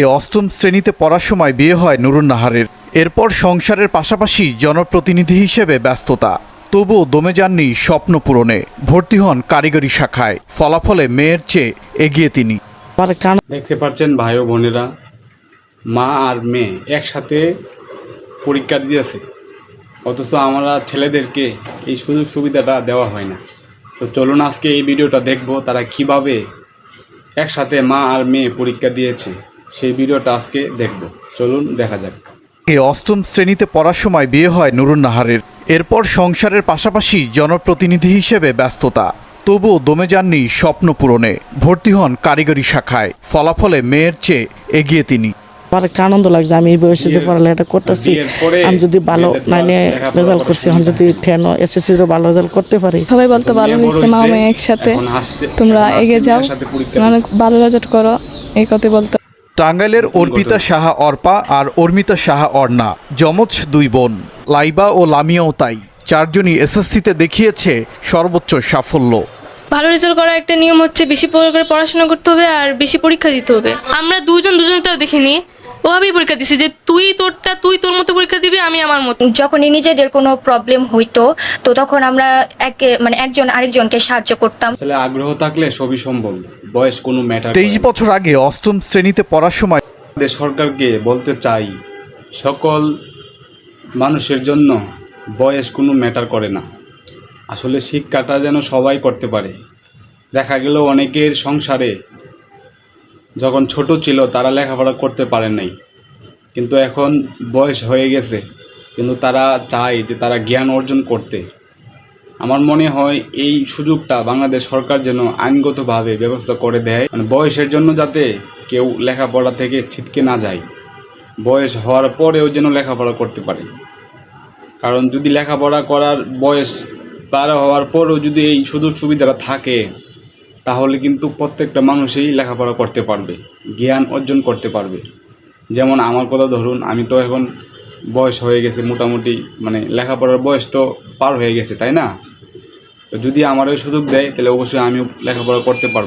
এ অষ্টম শ্রেণীতে পড়ার সময় বিয়ে হয় নুরুন নাহারের। এরপর সংসারের পাশাপাশি জনপ্রতিনিধি হিসেবে ব্যস্ততা। তবুও দমে যাননি স্বপ্ন পূরণে। ভর্তি হন কারিগরি শাখায়। ফলাফলে মেয়ের চেয়ে এগিয়ে তিনি। দেখতে পাচ্ছেন ভাই ও বোনেরা মা আর মেয়ে একসাথে পরীক্ষা দিয়েছে। অথচ আমরা ছেলেদেরকে এই সুযোগ সুবিধাটা দেওয়া হয় না। তো চলুন আজকে এই ভিডিওটা দেখব তারা কীভাবে একসাথে মা আর মেয়ে পরীক্ষা দিয়েছে। সেই ভিডিওটা আজকে দেখব। চলুন দেখা যাক। এ অষ্টম শ্রেণীতে পড়ার সময় বিয়ে হয় নুরুন নাহারের। এরপর সংসারের পাশাপাশি জনপ্রতিনিধি হিসেবে ব্যস্ততা। তবুও দমে যাননি স্বপ্ন পূরণে। ভর্তি হন কারিগরি শাখায়। ফলাফলে মেয়ের চেয়ে এগিয়ে তিনি। আমার আনন্দ লাগছে? আমি এই বয়সে যে পড়ালেখাটা করতেছি আমি যদি ভালো নাইনে রেজাল্ট করছি সুবিধা যদি টেন এসএসসি ভালো রেজাল্ট করতে পারি। সবাই বলতে ভালো হয়েছে মা মেয়ে একসাথে। তোমরা এগিয়ে যাও। অনেক ভালো রেজাল্ট করো এই কথা বলতে। টাঙ্গাইলের অর্পিতা সাহা অর্পা আর অর্মিতা সাহা অর্ণা যমজ দুই বোন লাইবা ও লামিয়াও তাই। চারজনই এসএসসিতে দেখিয়েছে সর্বোচ্চ সাফল্য। ভালো রেজাল্ট করার একটা নিয়ম হচ্ছে বেশি করে পড়াশোনা করতে হবে আর বেশি পরীক্ষা দিতে হবে। আমরা দুজন দুজনটাও দেখিনি। ওভাবেই পরীক্ষা দিছি যে তুই তোরটা তুই তোর মতো দিবি আমি আমার মতো। যখনই নিজেদের কোনো প্রবলেম হইতো তো তখন আমরা একে মানে একজন আরেকজনকে সাহায্য করতাম। আসলে আগ্রহ থাকলে সবই সম্ভব। বয়স কোনো ম্যাটার তেইশ বছর আগে অষ্টম শ্রেণীতে পড়ার সময় আমাদের সরকারকে বলতে চাই সকল মানুষের জন্য বয়স কোনো ম্যাটার করে না। আসলে শিক্ষাটা যেন সবাই করতে পারে। দেখা গেল অনেকের সংসারে যখন ছোট ছিল তারা লেখাপড়া করতে পারে নাই। কিন্তু এখন বয়স হয়ে গেছে, কিন্তু তারা চায় যে তারা জ্ঞান অর্জন করতে। আমার মনে হয় এই সুযোগটা বাংলাদেশ সরকার যেন আইনগতভাবে ব্যবস্থা করে দেয়। মানে বয়সের জন্য যাতে কেউ লেখাপড়া থেকে ছিটকে না যায়। বয়স হওয়ার পরেও যেন লেখাপড়া করতে পারে। কারণ যদি লেখাপড়া করার বয়স পার হওয়ার পরেও যদি এই সুযোগ সুবিধাটা থাকে, তাহলে কিন্তু প্রত্যেকটা মানুষই লেখাপড়া করতে পারবে, জ্ঞান অর্জন করতে পারবে। যেমন আমার কথা ধরুন, আমি তো এখন বয়স হয়ে গেছে মোটামুটি মানে লেখাপড়ার বয়স তো পার হয়ে গেছে, তাই না? যদি আমার ওই সুযোগ দেয়, তাহলে অবশ্যই আমি লেখাপড়া করতে পারব।